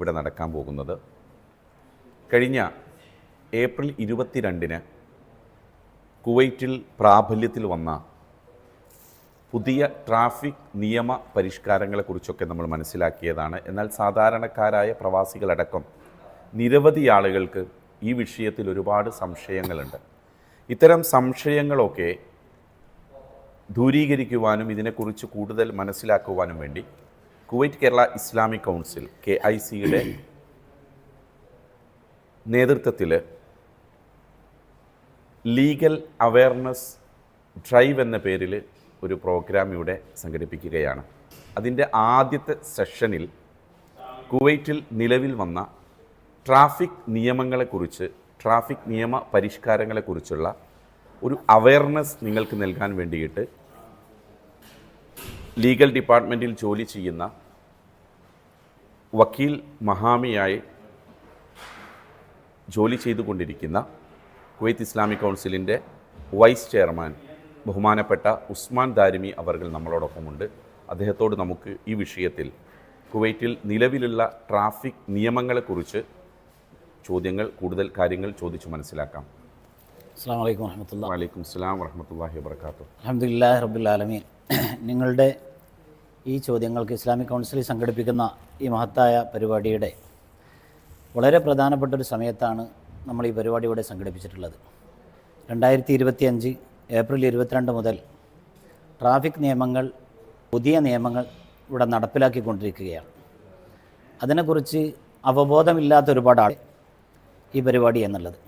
ഇവിടെ നടക്കാൻ പോകുന്നത്. കഴിഞ്ഞ ഏപ്രിൽ ഇരുപത്തിരണ്ടിന് കുവൈറ്റിൽ പ്രാബല്യത്തിൽ വന്ന പുതിയ ട്രാഫിക് നിയമ പരിഷ്കാരങ്ങളെക്കുറിച്ചൊക്കെ നമ്മൾ മനസ്സിലാക്കിയതാണ്. എന്നാൽ സാധാരണക്കാരായ പ്രവാസികളടക്കം നിരവധി ആളുകൾക്ക് ഈ വിഷയത്തിൽ ഒരുപാട് സംശയങ്ങളുണ്ട്. ഇത്തരം സംശയങ്ങളൊക്കെ ദൂരീകരിക്കുവാനും ഇതിനെക്കുറിച്ച് കൂടുതൽ മനസ്സിലാക്കുവാനും വേണ്ടി Kuwait Kerala Islamic council K I സിയുടെ നേതൃത്വത്തിൽ ലീഗൽ അവയർനെസ് ഡ്രൈവ് എന്ന പേരിൽ ഒരു പ്രോഗ്രാം ഇവിടെ സംഘടിപ്പിക്കുകയാണ്. അതിന്റെ ആദ്യത്തെ സെഷനിൽ കുവൈറ്റിൽ നിലവിൽ വന്ന ട്രാഫിക് നിയമങ്ങളെക്കുറിച്ച് ട്രാഫിക് നിയമ പരിഷ്കാരങ്ങളെക്കുറിച്ചുള്ള ഒരു അവയർനെസ് നിങ്ങൾക്ക് നൽകാൻ വേണ്ടിയിട്ട് ലീഗൽ ഡിപ്പാർട്ട്മെന്റിൽ ജോലി ചെയ്യുന്ന വക്കീൽ മഹാമിയായി ജോലി ചെയ്തുകൊണ്ടിരിക്കുന്ന കുവൈത്ത് ഇസ്ലാമിക് കൗൺസിലിന്റെ വൈസ് ചെയർമാൻ ബഹുമാനപ്പെട്ട ഉസ്മാൻ ദാരിമി അവർകൾ നമ്മളോടൊപ്പമുണ്ട്. അദ്ദേഹത്തോട് നമുക്ക് ഈ വിഷയത്തിൽ കുവൈറ്റിൽ നിലവിലുള്ള ട്രാഫിക് നിയമങ്ങളെക്കുറിച്ച് ചോദ്യങ്ങൾ കൂടുതൽ കാര്യങ്ങൾ ചോദിച്ചു മനസ്സിലാക്കാം. അസ്സാം വലൈക്കും വറഹമത്തുള്ള വലൈക്കും സ്ലാം വറഹമത്തല്ലാഹി വാബർക്കാത്തു അലഹമുല്ലാ റബുല്ലാലമീൻ നിങ്ങളുടെ ഈ ചോദ്യങ്ങൾക്ക് ഇസ്ലാമിക് കൗൺസിൽ സംഘടിപ്പിക്കുന്ന ഈ മഹത്തായ പരിപാടിയുടെ വളരെ പ്രധാനപ്പെട്ട ഒരു സമയത്താണ് നമ്മൾ ഈ പരിപാടി ഇവിടെ സംഘടിപ്പിച്ചിട്ടുള്ളത്. രണ്ടായിരത്തി ഇരുപത്തി അഞ്ച് ഏപ്രിൽ ഇരുപത്തിരണ്ട് മുതൽ ട്രാഫിക് നിയമങ്ങൾ പുതിയ നിയമങ്ങൾ ഇവിടെ നടപ്പിലാക്കിക്കൊണ്ടിരിക്കുകയാണ്. അതിനെക്കുറിച്ച് അവബോധമില്ലാത്ത ഒരുപാട് ആൾ ഈ പരിപാടി എന്നുള്ളത്.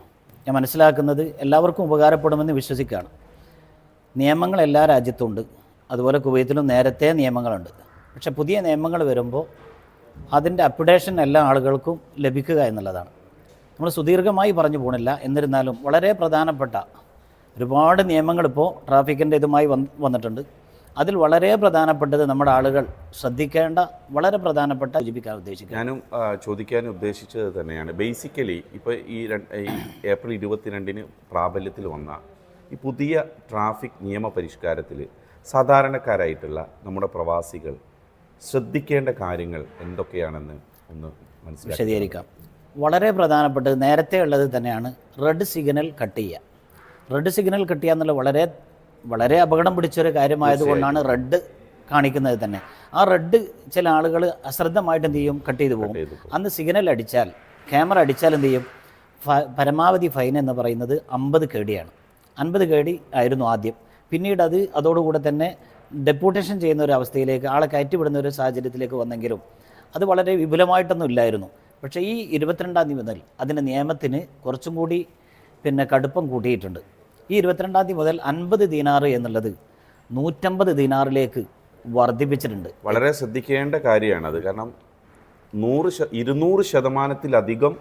ഞാൻ മനസ്സിലാക്കുന്നത് എല്ലാവർക്കും ഉപകാരപ്പെടുമെന്ന് വിശ്വസിക്കുകയാണ്. നിയമങ്ങൾ എല്ലാ രാജ്യത്തുണ്ട് അതുപോലെ കുവൈത്തിലും നേരത്തെ നിയമങ്ങളുണ്ട്. പക്ഷെ പുതിയ നിയമങ്ങൾ വരുമ്പോൾ അതിന്റെ അപ്ഡേഷൻ എല്ലാ ആളുകൾക്കും ലഭിക്കുക എന്നുള്ളതാണ്. നമ്മൾ സുദീർഘമായി പറഞ്ഞു പോണില്ല. എന്നിരുന്നാലും വളരെ പ്രധാനപ്പെട്ട ഒരുപാട് നിയമങ്ങൾ ഇപ്പോൾ ട്രാഫിക്കിന്റെ ഇതുമായി വന്ന് വന്നിട്ടുണ്ട്. അതിൽ വളരെ പ്രധാനപ്പെട്ടത് നമ്മുടെ ആളുകൾ ശ്രദ്ധിക്കേണ്ട വളരെ പ്രധാനപ്പെട്ട സൂചിപ്പിക്കാൻ ഉദ്ദേശിക്കുക. ഞാനും ചോദിക്കാൻ ഉദ്ദേശിച്ചത് തന്നെയാണ്. ബേസിക്കലി ഇപ്പോൾ ഈ ഏപ്രിൽ ഇരുപത്തിരണ്ടിന് പ്രാബല്യത്തിൽ വന്ന ഈ പുതിയ ട്രാഫിക് നിയമ പരിഷ്കാരത്തിൽ സാധാരണക്കാരായിട്ടുള്ള നമ്മുടെ പ്രവാസികൾ ശ്രദ്ധിക്കേണ്ട കാര്യങ്ങൾ എന്തൊക്കെയാണെന്ന് ഒന്ന് മനസ്സിലാക്കി വിശദീകരിക്കാം. വളരെ പ്രധാനപ്പെട്ടത് നേരത്തെ ഉള്ളത് തന്നെയാണ് റെഡ് സിഗ്നൽ കട്ട് ചെയ്യുക. റെഡ് സിഗ്നൽ കട്ട് ചെയ്യുക എന്നുള്ള വളരെ വളരെ അപകടം പിടിച്ചൊരു കാര്യമായതുകൊണ്ടാണ് റെഡ് കാണിക്കുന്നത് തന്നെ. ആ റെഡ് ചില ആളുകൾ അശ്രദ്ധമായിട്ട് എന്ത് ചെയ്യും? കട്ട് ചെയ്ത് പോകും. അന്ന് സിഗ്നൽ അടിച്ചാൽ ക്യാമറ അടിച്ചാൽ എന്ത് ചെയ്യും? പരമാവധി ഫൈൻ എന്ന് പറയുന്നത് അമ്പത് കേടിയാണ്. അൻപത് കേടി ആയിരുന്നു ആദ്യം. പിന്നീട് അത് അതോടുകൂടെ തന്നെ ഡെപ്യൂട്ടേഷൻ ചെയ്യുന്ന ഒരു അവസ്ഥയിലേക്ക് ആളെ കയറ്റിവിടുന്ന ഒരു സാഹചര്യത്തിലേക്ക് വന്നെങ്കിലും അത് വളരെ വിപുലമായിട്ടൊന്നും ഇല്ലായിരുന്നു. പക്ഷേ ഈ ഇരുപത്തിരണ്ടാം തീയതി മുതൽ അതിന്റെ നിയമത്തിന് കുറച്ചും കൂടി പിന്നെ കടുപ്പം കൂട്ടിയിട്ടുണ്ട്. ഈ ഇരുപത്തിരണ്ടാം തീയതി മുതൽ അൻപത് ദിനാർ എന്നുള്ളത് നൂറ്റമ്പത് ദിനാറിലേക്ക് വർദ്ധിപ്പിച്ചിട്ടുണ്ട്. വളരെ ശ്രദ്ധിക്കേണ്ട കാര്യമാണത് കാരണം നൂറ് ഇരുന്നൂറ് ശതമാനത്തിലധികം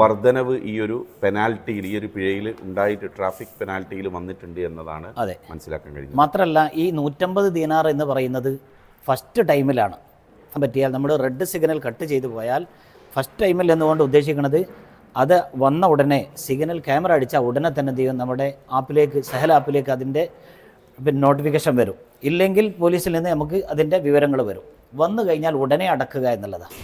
വർധനവ് ഈ ഒരു പെനാൽറ്റിയിൽ ഈ ഒരു പിഴയിൽ ഉണ്ടായിട്ട് ട്രാഫിക് പെനാൽറ്റിയിൽ വന്നിട്ടുണ്ട് എന്നതാണ് അതെ. മനസ്സിലാക്കാൻ കഴിഞ്ഞത്. മാത്രമല്ല ഈ നൂറ്റമ്പത് ദിനാർ എന്ന് പറയുന്നത് ഫസ്റ്റ് ടൈമിലാണ് പറ്റിയാൽ നമ്മൾ റെഡ് സിഗ്നൽ കട്ട് ചെയ്തു പോയാൽ ഫസ്റ്റ് ടൈമിൽ എന്നുകൊണ്ട് ഉദ്ദേശിക്കുന്നത്? അത് വന്ന ഉടനെ സിഗ്നൽ ക്യാമറ അടിച്ചാൽ ഉടനെ തന്നെ എന്ത് ചെയ്യും? നമ്മുടെ ആപ്പിലേക്ക് സഹൽ ആപ്പിലേക്ക് അതിന്റെ പിന്നെ നോട്ടിഫിക്കേഷൻ വരും. ഇല്ലെങ്കിൽ പോലീസിൽ നിന്ന് നമുക്ക് അതിന്റെ വിവരങ്ങൾ വരും. വന്നു കഴിഞ്ഞാൽ ഉടനെ അടക്കുക എന്നുള്ളതാണ്.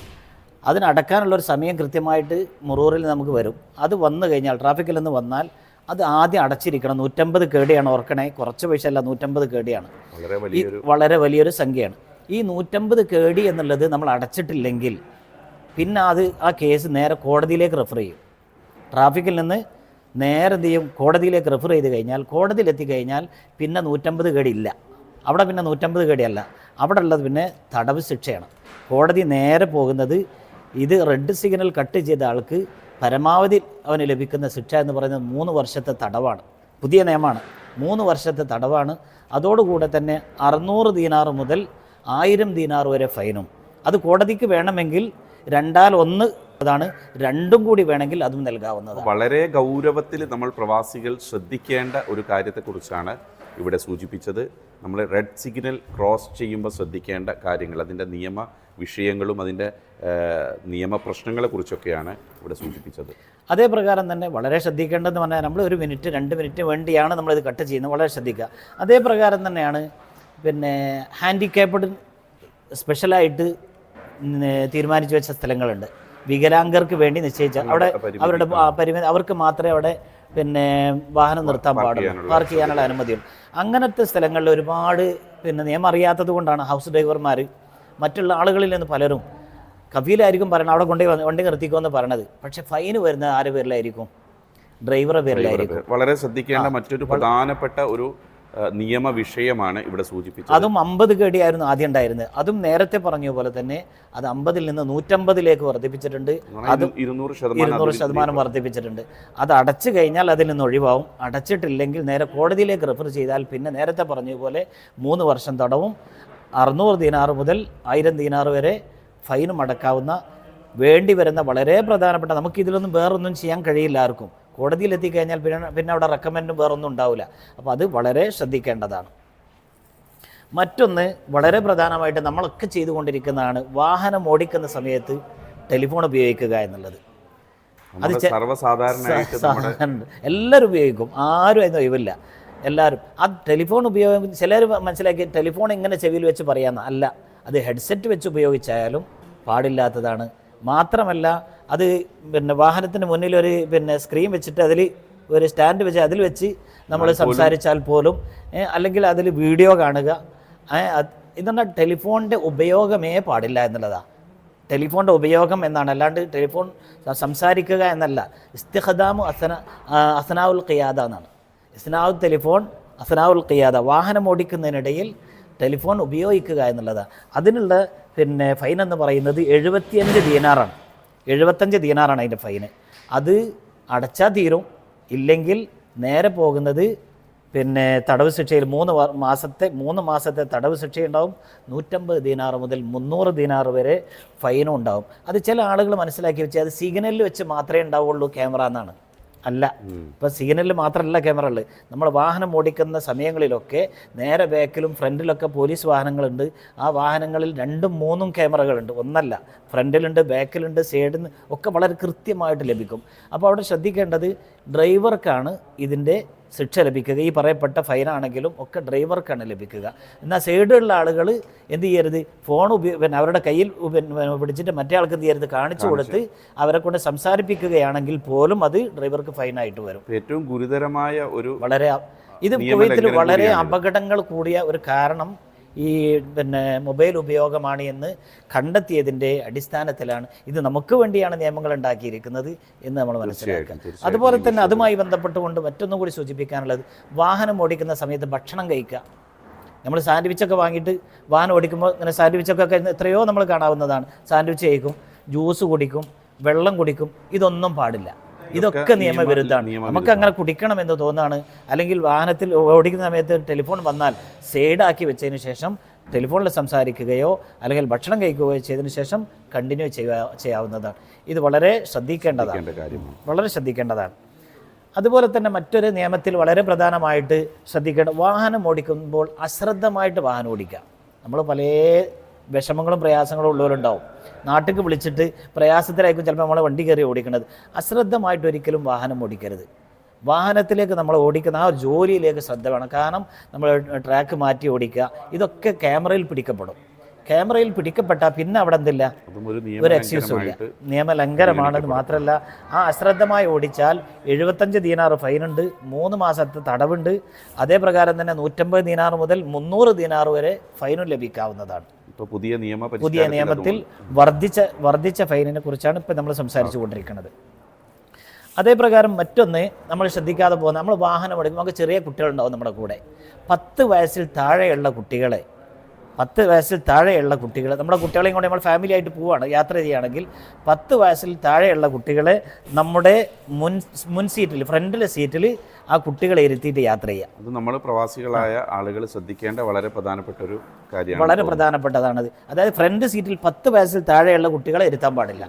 അതിന് അടക്കാനുള്ള ഒരു സമയം കൃത്യമായിട്ട് മുറൂറിൽ നമുക്ക് വരും. അത് വന്നു കഴിഞ്ഞാൽ ട്രാഫിക്കിൽ നിന്ന് വന്നാൽ അത് ആദ്യം അടച്ചിരിക്കണം. നൂറ്റമ്പത് കേടിയാണ് ഓർക്കണേ. കുറച്ച് പൈസ അല്ല നൂറ്റമ്പത് കേടിയാണ്. വളരെ വലിയൊരു വളരെ വലിയൊരു സംഖ്യയാണ്. ഈ നൂറ്റമ്പത് കേടി എന്നുള്ളത് നമ്മൾ അടച്ചിട്ടില്ലെങ്കിൽ പിന്നെ അത് ആ കേസ് നേരെ കോടതിയിലേക്ക് റെഫർ ചെയ്യും. ട്രാഫിക്കിൽ നിന്ന് നേരെ എന്ത് ചെയ്യും? കോടതിയിലേക്ക് റെഫർ ചെയ്ത് കഴിഞ്ഞാൽ കോടതിയിൽ എത്തിക്കഴിഞ്ഞാൽ പിന്നെ നൂറ്റമ്പത് കേടി ഇല്ല. അവിടെ പിന്നെ നൂറ്റമ്പത് കേടിയല്ല. അവിടെ ഉള്ളത് പിന്നെ തടവ് ശിക്ഷയാണ്. കോടതി നേരെ പോകുന്നത് ഇത് റെഡ് സിഗ്നൽ കട്ട് ചെയ്ത ആൾക്ക് പരമാവധി അവന് ലഭിക്കുന്ന ശിക്ഷ എന്ന് പറയുന്നത് മൂന്ന് വർഷത്തെ തടവാണ്. പുതിയ നിയമമാണ്. മൂന്ന് വർഷത്തെ തടവാണ്. അതോടുകൂടെ തന്നെ അറുന്നൂറ് ദീനാർ മുതൽ ആയിരം ദീനാർ വരെ ഫൈനും. അത് കോടതിക്ക് വേണമെങ്കിൽ രണ്ടാൽ ഒന്ന് അതാണ് രണ്ടും കൂടി വേണമെങ്കിൽ അതും നൽകാവുന്നത് വളരെ ഗൗരവത്തിൽ നമ്മൾ പ്രവാസികൾ ശ്രദ്ധിക്കേണ്ട ഒരു കാര്യത്തെക്കുറിച്ചാണ് ഇവിടെ സൂചിപ്പിച്ചത്. നമ്മൾ റെഡ് സിഗ്നൽ ക്രോസ് ചെയ്യുമ്പോൾ ശ്രദ്ധിക്കേണ്ട കാര്യങ്ങൾ അതിന്റെ നിയമ വിഷയങ്ങളും അതിന്റെ നിയമപ്രശ്നങ്ങളെക്കുറിച്ചൊക്കെയാണ് ഇവിടെ സൂചിപ്പിച്ചത്. അതേ പ്രകാരം തന്നെ വളരെ ശ്രദ്ധിക്കേണ്ടതെന്ന് പറഞ്ഞാൽ നമ്മൾ ഒരു മിനിറ്റ് രണ്ട് മിനിറ്റ് വേണ്ടിയാണ് നമ്മളിത് കട്ട് ചെയ്യുന്നത്. വളരെ ശ്രദ്ധിക്കുക. അതേ പ്രകാരം തന്നെയാണ് പിന്നെ ഹാൻഡിക്യാപ്ഡ് സ്പെഷ്യലായിട്ട് തീരുമാനിച്ചു വെച്ച സ്ഥലങ്ങളുണ്ട്. വികലാംഗർക്ക് വേണ്ടി നിശ്ചയിച്ച അവിടെ അവരുടെ പരിമിതി അവർക്ക് മാത്രമേ അവിടെ പിന്നെ വാഹനം നിർത്താൻ പാടുള്ളൂ. പാർക്ക് ചെയ്യാനുള്ള അനുമതിയുള്ളൂ. അങ്ങനത്തെ സ്ഥലങ്ങളിൽ ഒരുപാട് പിന്നെ നിയമം അറിയാത്തത് കൊണ്ടാണ് ഹൗസ് ഡ്രൈവർമാർ മറ്റുള്ള ആളുകളിൽ നിന്ന് പലരും കഫീലായിരിക്കും പറയണം അവിടെ കൊണ്ടേ വന്ന് വണ്ടി നിർത്തിക്കോന്ന് പറയണത്. പക്ഷെ ഫൈൻ വരുന്നത് ആരുടെ പേരിലായിരിക്കും? ഡ്രൈവറുടെ പേരിലായിരിക്കും. വളരെ ശ്രദ്ധിക്കേണ്ട മറ്റൊരു പ്രധാനപ്പെട്ട ഒരു നിയമ വിഷയമാണ് ഇവിടെ സൂചിപ്പിച്ചത്. അതും അമ്പത് കേടിയായിരുന്നു ആദ്യം ഉണ്ടായിരുന്നത്. അതും നേരത്തെ പറഞ്ഞ പോലെ തന്നെ അത് അമ്പതിൽ നിന്ന് നൂറ്റമ്പതിലേക്ക് വർദ്ധിപ്പിച്ചിട്ടുണ്ട്. അത് ഇരു- ഇരുന്നൂറ് ശതമാനം ഇരുന്നൂറ് ശതമാനം വർദ്ധിപ്പിച്ചിട്ടുണ്ട്. അത് അടച്ചു കഴിഞ്ഞാൽ അതിൽ നിന്ന് ഒഴിവാവും. അടച്ചിട്ടില്ലെങ്കിൽ നേരെ കോടതിയിലേക്ക് റെഫർ ചെയ്താൽ പിന്നെ നേരത്തെ പറഞ്ഞ പോലെ മൂന്ന് വർഷം തടവും. അറുന്നൂറ് ദിനാറ് മുതൽ ആയിരം ദിനാറ് വരെ ഫൈനും അടക്കാവുന്ന വേണ്ടി വരുന്ന വളരെ പ്രധാനപ്പെട്ട നമുക്ക് ഇതിലൊന്നും വേറൊന്നും ചെയ്യാൻ കഴിയില്ല ആർക്കും. കോടതിയിൽ എത്തിക്കഴിഞ്ഞാൽ പിന്നെ പിന്നെ അവിടെ റെക്കമെൻഡും വേറൊന്നും ഉണ്ടാവില്ല. അപ്പോൾ അത് വളരെ ശ്രദ്ധിക്കേണ്ടതാണ്. മറ്റൊന്ന് വളരെ പ്രധാനമായിട്ട് നമ്മളൊക്കെ ചെയ്തുകൊണ്ടിരിക്കുന്നതാണ് വാഹനം ഓടിക്കുന്ന സമയത്ത് ടെലിഫോൺ ഉപയോഗിക്കുക എന്നുള്ളത്. അത് സർവസാധാരണ എല്ലാവരും ഉപയോഗിക്കും. ആരും അതിന് ഒഴിവില്ല. എല്ലാവരും ആ ടെലിഫോൺ ഉപയോഗം ചിലർ മനസ്സിലാക്കി ടെലിഫോൺ ഇങ്ങനെ ചെവിയിൽ വെച്ച് പറയാമെന്ന് അല്ല. അത് ഹെഡ്സെറ്റ് വെച്ച് ഉപയോഗിച്ചായാലും പാടില്ലാത്തതാണ്. മാത്രമല്ല അത് പിന്നെ വാഹനത്തിന് മുന്നിൽ ഒരു പിന്നെ സ്ക്രീൻ വെച്ചിട്ട് അതിൽ ഒരു സ്റ്റാൻഡ് വെച്ച് അതിൽ വെച്ച് നമ്മൾ സംസാരിച്ചാൽ പോലും അല്ലെങ്കിൽ അതിൽ വീഡിയോ കാണുക ഇതെന്ന ടെലിഫോണിന്റെ ഉപയോഗമേ പാടില്ല എന്നുള്ളതാണ് ടെലിഫോണിന്റെ ഉപയോഗം എന്നാണ്. അല്ലാണ്ട് ടെലിഫോൺ സംസാരിക്കുക എന്നല്ല. ഇസ്തിഹദാമു അസന അസനാവുൽ ഖിയാദ എന്നാണ്. ഇസ്നാവു ടെലിഫോൺ അസനാവുൽ ഖിയാദ വാഹനം ഓടിക്കുന്നതിനിടയിൽ ടെലിഫോൺ ഉപയോഗിക്കുക എന്നുള്ളതാണ് അതിനുള്ള പിന്നെ ഫൈൻ എന്ന് പറയുന്നത് എഴുപത്തിയഞ്ച് ദീനാറാണ്. എഴുപത്തഞ്ച് ദീനാറാണ് അതിന്റെ ഫൈന് അത് അടച്ചാൽ തീരും. ഇല്ലെങ്കിൽ നേരെ പോകുന്നത് പിന്നെ തടവ് ശിക്ഷയിൽ മൂന്ന് മാസത്തെ മൂന്ന് മാസത്തെ തടവ് ശിക്ഷയുണ്ടാവും. നൂറ്റമ്പത് ദീനാറ് മുതൽ മുന്നൂറ് ദീനാറ് വരെ ഫൈനും ഉണ്ടാവും. അത് ചില ആളുകൾ മനസ്സിലാക്കി വെച്ചാൽ അത് സിഗ്നലിൽ വെച്ച് മാത്രമേ ഉണ്ടാവുള്ളൂ ക്യാമറ എന്നാണ്. അല്ല. ഇപ്പം സിഗ്നലിൽ മാത്രമല്ല ക്യാമറ ഉള്ളത്. നമ്മൾ വാഹനം ഓടിക്കുന്ന സമയങ്ങളിലൊക്കെ നേരെ ബാക്കിലും ഫ്രണ്ടിലൊക്കെ പോലീസ് വാഹനങ്ങളുണ്ട്. ആ വാഹനങ്ങളിൽ രണ്ടും മൂന്നും ക്യാമറകളുണ്ട്. ഒന്നല്ല. ഫ്രണ്ടിലുണ്ട് ബാക്കിലുണ്ട് സൈഡിൽ നിന്ന് ഒക്കെ വളരെ കൃത്യമായിട്ട് ലഭിക്കും. അപ്പോൾ അവിടെ ശ്രദ്ധിക്കേണ്ടത് ഡ്രൈവർക്കാണ് ഇതിന്റെ ശിക്ഷ ലഭിക്കുക ഈ പറയപ്പെട്ട ഫൈനാണെങ്കിലും ഒക്കെ ഡ്രൈവർക്കാണ് ലഭിക്കുക. എന്നാൽ സൈഡിലുള്ള ആളുകൾ എന്ത് ചെയ്യരുത്? ഫോൺ ഉപയോഗ പിന്നെ അവരുടെ കയ്യിൽ പിടിച്ചിട്ട് മറ്റേ ആൾക്ക് എന്ത് ചെയ്യരുത്? കാണിച്ചു കൊടുത്ത് അവരെ കൊണ്ട് സംസാരിപ്പിക്കുകയാണെങ്കിൽ പോലും അത് ഡ്രൈവർക്ക് ഫൈനായിട്ട് വരും. ഏറ്റവും ഗുരുതരമായ ഒരു വളരെ ഇത് കുവൈത്തിൽ വളരെ അപകടങ്ങൾ കൂടിയ ഒരു കാരണം ഈ പിന്നെ മൊബൈൽ ഉപയോഗമാണ് എന്ന് കണ്ടെത്തിയതിന്റെ അടിസ്ഥാനത്തിലാണ് ഇത് നമുക്ക് വേണ്ടിയാണ് നിയമങ്ങൾ ഉണ്ടാക്കിയിരിക്കുന്നത് എന്ന് നമ്മൾ തീർച്ചയായിട്ടും. അതുപോലെ തന്നെ അതുമായി ബന്ധപ്പെട്ടുകൊണ്ട് മറ്റൊന്നും കൂടി സൂചിപ്പിക്കാനുള്ളത് വാഹനം ഓടിക്കുന്ന സമയത്ത് ഭക്ഷണം കഴിക്കുക. നമ്മൾ സാൻഡ്വിച്ചൊക്കെ വാങ്ങിയിട്ട് വാഹനം ഓടിക്കുമ്പോൾ ഇങ്ങനെ സാൻഡ്വിച്ചൊക്കെ കഴിഞ്ഞ് എത്രയോ നമ്മൾ കാണാവുന്നതാണ്. സാൻഡ്വിച്ച് കഴിക്കും ജ്യൂസ് കുടിക്കും വെള്ളം കുടിക്കും ഇതൊന്നും പാടില്ല. ഇതൊക്കെ നിയമവിരുദ്ധമാണ്. നമുക്ക് അങ്ങനെ കുടിക്കണം എന്ന് തോന്നുകയാണ് അല്ലെങ്കിൽ വാഹനത്തിൽ ഓടിക്കുന്ന സമയത്ത് ടെലിഫോൺ വന്നാൽ സൈഡാക്കി വെച്ചതിന് ശേഷം ടെലിഫോണിൽ സംസാരിക്കുകയോ അല്ലെങ്കിൽ ഭക്ഷണം കഴിക്കുകയോ ചെയ്തതിനു ശേഷം കണ്ടിന്യൂ ചെയ്യാവുന്നതാണ്. ഇത് വളരെ ശ്രദ്ധിക്കേണ്ടതാണ്. വളരെ ശ്രദ്ധിക്കേണ്ടതാണ്. അതുപോലെ തന്നെ മറ്റൊരു നിയമത്തിൽ വളരെ പ്രധാനമായിട്ട് ശ്രദ്ധിക്കേണ്ട വാഹനം ഓടിക്കുമ്പോൾ അശ്രദ്ധമായിട്ട് വാഹനം ഓടിക്കുക. നമ്മൾ പല വിഷമങ്ങളും പ്രയാസങ്ങളും ഉള്ളവരുണ്ടാവും. നാട്ടിലേക്ക് വിളിച്ചിട്ട് പ്രയാസത്തിലായിരിക്കും ചിലപ്പോൾ നമ്മളെ വണ്ടി കയറി ഓടിക്കുന്നത് അശ്രദ്ധമായിട്ട് ഒരിക്കലും വാഹനം ഓടിക്കരുത്. വാഹനത്തിലേക്ക് നമ്മൾ ഓടിക്കുന്ന ആ ഒരു ജോലിയിലേക്ക് ശ്രദ്ധ വേണം. കാരണം നമ്മൾ ട്രാക്ക് മാറ്റി ഓടിക്കുക ഇതൊക്കെ ക്യാമറയിൽ പിടിക്കപ്പെടും. ക്യാമറയിൽ പിടിക്കപ്പെട്ടാൽ പിന്നെ അവിടെ എന്തില്ല? ഒരു എക്സ്ക്യൂസും ഇല്ല. നിയമലംഘനമാണെന്ന് മാത്രമല്ല ആ അശ്രദ്ധമായി ഓടിച്ചാൽ എഴുപത്തഞ്ച് ദീനാറ് ഫൈനുണ്ട് മൂന്ന് മാസത്തെ തടവുണ്ട്. അതേ പ്രകാരം തന്നെ നൂറ്റമ്പത് ദീനാറ് മുതൽ മുന്നൂറ് ദീനാറ് വരെ ഫൈനും ലഭിക്കാവുന്നതാണ്. ഇപ്പൊ പുതിയ നിയമ പുതിയ നിയമത്തിൽ വർദ്ധിച്ച വർദ്ധിച്ച ഫൈനിനെ കുറിച്ചാണ് ഇപ്പം നമ്മൾ സംസാരിച്ചു കൊണ്ടിരിക്കുന്നത് അതേപ്രകാരം മറ്റൊന്ന് നമ്മൾ ശ്രദ്ധിക്കാതെ പോകുന്ന നമ്മൾ വാഹനം എടുക്കുമ്പോൾ നമുക്ക് ചെറിയ കുട്ടികളുണ്ടാവും നമ്മുടെ കൂടെ. പത്ത് വയസ്സിൽ താഴെയുള്ള കുട്ടികളെ പത്ത് വയസ്സിൽ താഴെയുള്ള കുട്ടികൾ നമ്മുടെ കുട്ടികളെയും കൊണ്ട് നമ്മൾ ഫാമിലി ആയിട്ട് പോവുകയാണ് യാത്ര ചെയ്യുകയാണെങ്കിൽ പത്ത് വയസ്സിൽ താഴെയുള്ള കുട്ടികളെ നമ്മുടെ മുൻ മുൻ സീറ്റിൽ ഫ്രണ്ടിലെ സീറ്റിൽ ആ കുട്ടികളെ ഇരുത്തിയിട്ട് യാത്ര ചെയ്യുക. അത് നമ്മൾ പ്രവാസികളായ ആളുകൾ ശ്രദ്ധിക്കേണ്ട വളരെ പ്രധാനപ്പെട്ട ഒരു കാര്യമാണ് വളരെ പ്രധാനപ്പെട്ടതാണത്. അതായത് ഫ്രണ്ട് സീറ്റിൽ പത്ത് വയസ്സിൽ താഴെയുള്ള കുട്ടികളെ ഇരുത്താൻ പാടില്ല.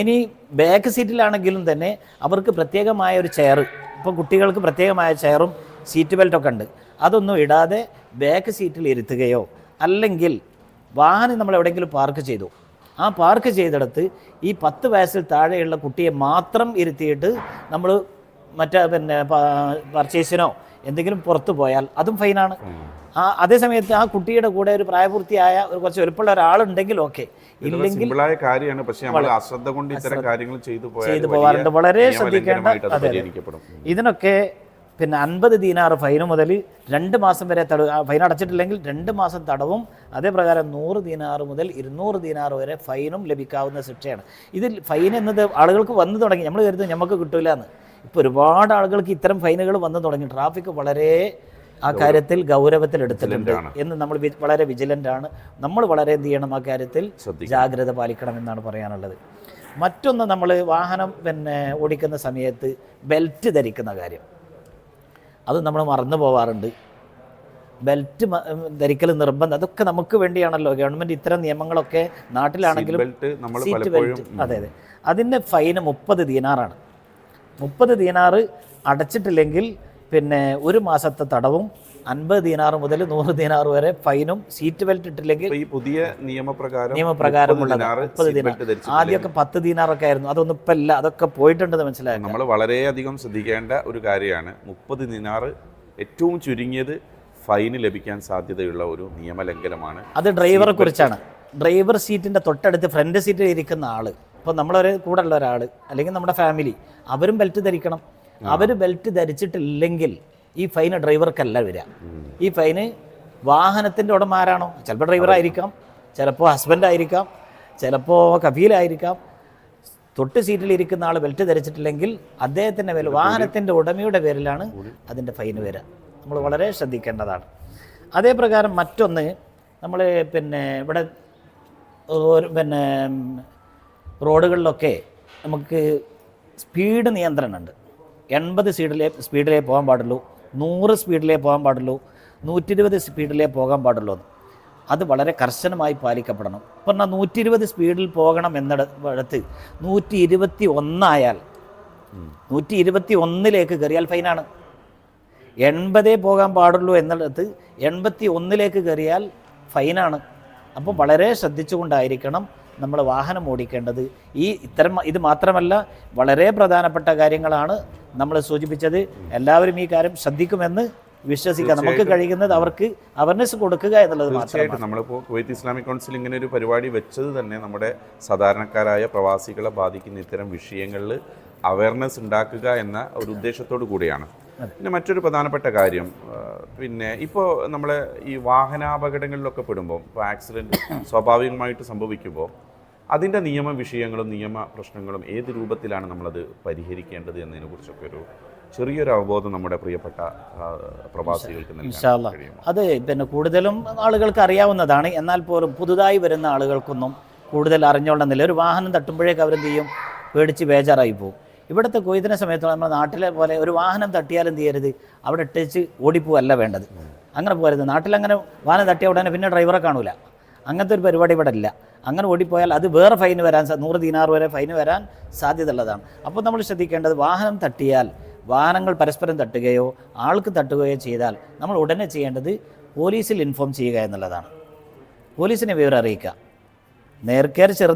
ഇനി ബാക്ക് സീറ്റിലാണെങ്കിലും തന്നെ അവർക്ക് പ്രത്യേകമായ ഒരു ചെയർ ഇപ്പോൾ കുട്ടികൾക്ക് പ്രത്യേകമായ ചെയറും സീറ്റ് ബെൽറ്റൊക്കെ ഉണ്ട്. അതൊന്നും ഇടാതെ ബാക്ക് സീറ്റിൽ ഇരുത്തുകയോ അല്ലെങ്കിൽ വാഹനം നമ്മൾ എവിടെയെങ്കിലും പാർക്ക് ചെയ്തു. ആ പാർക്ക് ചെയ്തെടുത്ത് ഈ പത്ത് വയസ്സിൽ താഴെയുള്ള കുട്ടിയെ മാത്രം ഇരുത്തിയിട്ട് നമ്മൾ മറ്റേ പിന്നെ പർച്ചേസിനോ എന്തെങ്കിലും പുറത്തു പോയാൽ അതും ഫൈനാണ് ആ അതേ സമയത്ത് ആ കുട്ടിയുടെ കൂടെ ഒരു പ്രായപൂർത്തിയായ ഒരു കുറച്ച് ഒരുപ്പുള്ള ഒരാളുണ്ടെങ്കിൽ ഓക്കെ ഇല്ലെങ്കിൽ കാര്യമാണ്. പക്ഷേ നമ്മൾ അശ്രദ്ധ കൊണ്ട് ഇത്തരം കാര്യങ്ങൾ ചെയ്തു പോകാറുണ്ട്. വളരെ ശ്രദ്ധിക്കേണ്ട ഇതിനൊക്കെ പിന്നെ അൻപത് ദീനാർ ഫൈന് മുതൽ രണ്ട് മാസം വരെ തടവ് ഫൈൻ അടച്ചിട്ടില്ലെങ്കിൽ രണ്ട് മാസം തടവും. അതേപ്രകാരം നൂറ് ദീനാർ മുതൽ ഇരുന്നൂറ് ദീനാർ വരെ ഫൈനും ലഭിക്കാവുന്ന ശിക്ഷയാണ്. ഇതിൽ ഫൈൻ എന്നത് ആളുകൾക്ക് വന്നു തുടങ്ങി. നമ്മൾ കരുതും നമുക്ക് കിട്ടില്ല എന്ന് ഇപ്പോൾ ഒരുപാട് ആളുകൾക്ക് ഇത്തരം ഫൈനുകൾ വന്നു തുടങ്ങി. ട്രാഫിക് വളരെ ആ കാര്യത്തിൽ ഗൗരവത്തിൽ എടുത്തിട്ടുണ്ട് എന്ന് നമ്മൾ വളരെ വിജിലന്റ് ആണ് നമ്മൾ വളരെ എന്ത് ചെയ്യണം? ആ കാര്യത്തിൽ ജാഗ്രത പാലിക്കണം എന്നാണ് പറയാനുള്ളത്. മറ്റൊന്ന് നമ്മൾ വാഹനം പിന്നെ ഓടിക്കുന്ന സമയത്ത് ബെൽറ്റ് ധരിക്കുന്ന കാര്യം. അത് നമ്മൾ മറന്നു പോവാറുണ്ട്. ബെൽറ്റ് ധരിക്കൽ നിർബന്ധം അതൊക്കെ നമുക്ക് വേണ്ടിയാണല്ലോ. ഗവൺമെന്റ് ഇത്തരം നിയമങ്ങളൊക്കെ നാട്ടിലാണെങ്കിലും സീറ്റ് ബെൽറ്റ് അതെ അതെ. അതിന്റെ ഫൈന് മുപ്പത് ദീനാറാണ്. മുപ്പത് ദീനാറ് അടച്ചിട്ടില്ലെങ്കിൽ പിന്നെ ഒരു മാസത്തെ തടവും അൻപത് ദിനാർ മുതൽ നൂറ് ദിനാർ വരെ ഫൈനും സീറ്റ് ബെൽറ്റ് ഇട്ടില്ലെങ്കിൽ ഈ പുതിയ നിയമപ്രകാരം നിയമപ്രകാരമുള്ള മുപ്പത് ദിനാർ ആദ്യമൊക്കെ പത്ത് ദീനാറൊക്കെ ആയിരുന്നു. അതൊന്നും ഇപ്പം ഇല്ല. അതൊക്കെ പോയിട്ടുണ്ടെന്ന് മനസ്സിലായി? നമ്മൾ വളരെയധികം ശ്രദ്ധിക്കേണ്ട ഒരു കാര്യമാണ് മുപ്പത് ദിനാർ ഏറ്റവും ചുരുങ്ങിയത് ഫൈന് ലഭിക്കാൻ സാധ്യതയുള്ള ഒരു നിയമലംഘനമാണ്. അത് ഡ്രൈവറെ കുറിച്ചാണ്. ഡ്രൈവർ സീറ്റിന്റെ തൊട്ടടുത്ത് ഫ്രണ്ട് സീറ്റിൽ ഇരിക്കുന്ന ആൾ ഇപ്പോൾ നമ്മളൊരു കൂടെ ഉള്ള ഒരാൾ അല്ലെങ്കിൽ നമ്മുടെ ഫാമിലി അവരും ബെൽറ്റ് ധരിക്കണം. അവർ ബെൽറ്റ് ധരിച്ചിട്ടില്ലെങ്കിൽ ഈ ഫൈന് ഡ്രൈവർക്കല്ല വരിക. ഈ ഫൈന് വാഹനത്തിന്റെ ഉടമ ആരാണോ ചിലപ്പോൾ ഡ്രൈവറായിരിക്കാം ചിലപ്പോൾ ഹസ്ബൻഡായിരിക്കാം ചിലപ്പോൾ കഫീലായിരിക്കാം. തൊട്ട് സീറ്റിൽ ഇരിക്കുന്ന ആൾ ബെൽറ്റ് ധരിച്ചിട്ടില്ലെങ്കിൽ അദ്ദേഹത്തിന്റെ പേരിൽ വാഹനത്തിന്റെ ഉടമയുടെ പേരിലാണ് അതിന്റെ ഫൈൻ വരിക. നമ്മൾ വളരെ ശ്രദ്ധിക്കേണ്ടതാണ്. അതേപ്രകാരം മറ്റൊന്ന് നമ്മൾ പിന്നെ ഇവിടെ പിന്നെ റോഡുകളിലൊക്കെ നമുക്ക് സ്പീഡ് നിയന്ത്രണമുണ്ട്. എൺപത് സ്പീഡിലേ സ്പീഡിലേ പോകാൻ പാടുള്ളൂ. നൂറ് സ്പീഡിലേ പോകാൻ പാടുള്ളൂ നൂറ്റി ഇരുപത് സ്പീഡിലേ പോകാൻ പാടുള്ളൂ അത് വളരെ കർശനമായി പാലിക്കപ്പെടണം. പറഞ്ഞാൽ നൂറ്റി ഇരുപത് സ്പീഡിൽ പോകണം എന്നിടത്ത് നൂറ്റി ഇരുപത്തി ഒന്നായാൽ നൂറ്റി ഇരുപത്തി ഒന്നിലേക്ക് കയറിയാൽ ഫൈനാണ്. എൺപതേ പോകാൻ പാടുള്ളൂ എന്നിടത്ത് എൺപത്തി ഒന്നിലേക്ക് കയറിയാൽ ഫൈനാണ്. അപ്പോൾ വളരെ ശ്രദ്ധിച്ചുകൊണ്ടായിരിക്കണം നമ്മൾ വാഹനം ഓടിക്കേണ്ടത്. ഈ ഇത്തരം ഇത് മാത്രമല്ല വളരെ പ്രധാനപ്പെട്ട കാര്യങ്ങളാണ് നമ്മൾ സൂചിപ്പിച്ചത്. എല്ലാവരും ഈ കാര്യം ശ്രദ്ധിക്കുമെന്ന് വിശ്വസിക്കാം. നമുക്ക് കഴിയുന്നത് അവർക്ക് അവയർനെസ് കൊടുക്കുക എന്നുള്ളത് മാത്രമാണ്. തീർച്ചയായിട്ടും നമ്മളിപ്പോൾ കുവൈത്ത് ഇസ്ലാമിക് കൗൺസിൽ ഇങ്ങനെ ഒരു പരിപാടി വെച്ചത് തന്നെ നമ്മുടെ സാധാരണക്കാരായ പ്രവാസികളെ ബാധിക്കുന്ന ഇത്തരം വിഷയങ്ങളിൽ അവയർനെസ് ഉണ്ടാക്കുക എന്ന ഒരു ഉദ്ദേശത്തോടു കൂടിയാണ്. പിന്നെ മറ്റൊരു പ്രധാനപ്പെട്ട കാര്യം പിന്നെ ഇപ്പോൾ നമ്മൾ ഈ വാഹനാപകടങ്ങളിലൊക്കെ പെടുമ്പോൾ ഇപ്പോൾ ആക്സിഡന്റ് സ്വാഭാവികമായിട്ട് സംഭവിക്കുമ്പോൾ അതിന്റെ നിയമ വിഷയങ്ങളും നിയമ പ്രശ്നങ്ങളും ഏത് രൂപത്തിലാണ് നമ്മളത് പരിഹരിക്കേണ്ടത് എന്നതിനെ കുറിച്ചൊക്കെ ഒരു ചെറിയൊരു അവബോധം നമ്മുടെ പ്രിയപ്പെട്ട പ്രവാസികൾക്ക് അത് പിന്നെ കൂടുതലും ആളുകൾക്ക് അറിയാവുന്നതാണ്. എന്നാൽ പോലും പുതുതായി വരുന്ന ആളുകൾക്കൊന്നും കൂടുതൽ അറിഞ്ഞോളുന്നില്ല ഒരു വാഹനം തട്ടുമ്പോഴേക്ക് അവരെന്ത് ചെയ്യും? പേടിച്ച് ബേജാറായി പോകും ഇവിടുത്തെ കൊയ്തിനെ സമയത്തോളം നമ്മുടെ നാട്ടിലെ പോലെ ഒരു വാഹനം തട്ടിയാൽ എന്ത് ചെയ്യരുത്? അവിടെ ഇട്ടേച്ച് ഓടിപ്പോവല്ല വേണ്ടത്. അങ്ങനെ പോരുത് നാട്ടിലങ്ങനെ വാഹനം തട്ടിയ ഉടനെ പിന്നെ ഡ്രൈവറെ കാണൂല. അങ്ങനത്തെ ഒരു പരിപാടി ഇവിടെ ഇല്ല. അങ്ങനെ ഓടിപ്പോയാൽ അത് വേറെ ഫൈന് വരാൻ നൂറ് ദിനാറ് വരെ ഫൈന് വരാൻ സാധ്യത ഉള്ളതാണ് അപ്പോൾ നമ്മൾ ശ്രദ്ധിക്കേണ്ടത് വാഹനം തട്ടിയാൽ വാഹനങ്ങൾ പരസ്പരം തട്ടുകയോ ആൾക്ക് തട്ടുകയോ ചെയ്താൽ നമ്മൾ ഉടനെ ചെയ്യേണ്ടത് പോലീസിൽ ഇൻഫോം ചെയ്യുക എന്നുള്ളതാണ്. പോലീസിനെ വിവരം അറിയിക്കുക. നേർക്കേർ ചെറു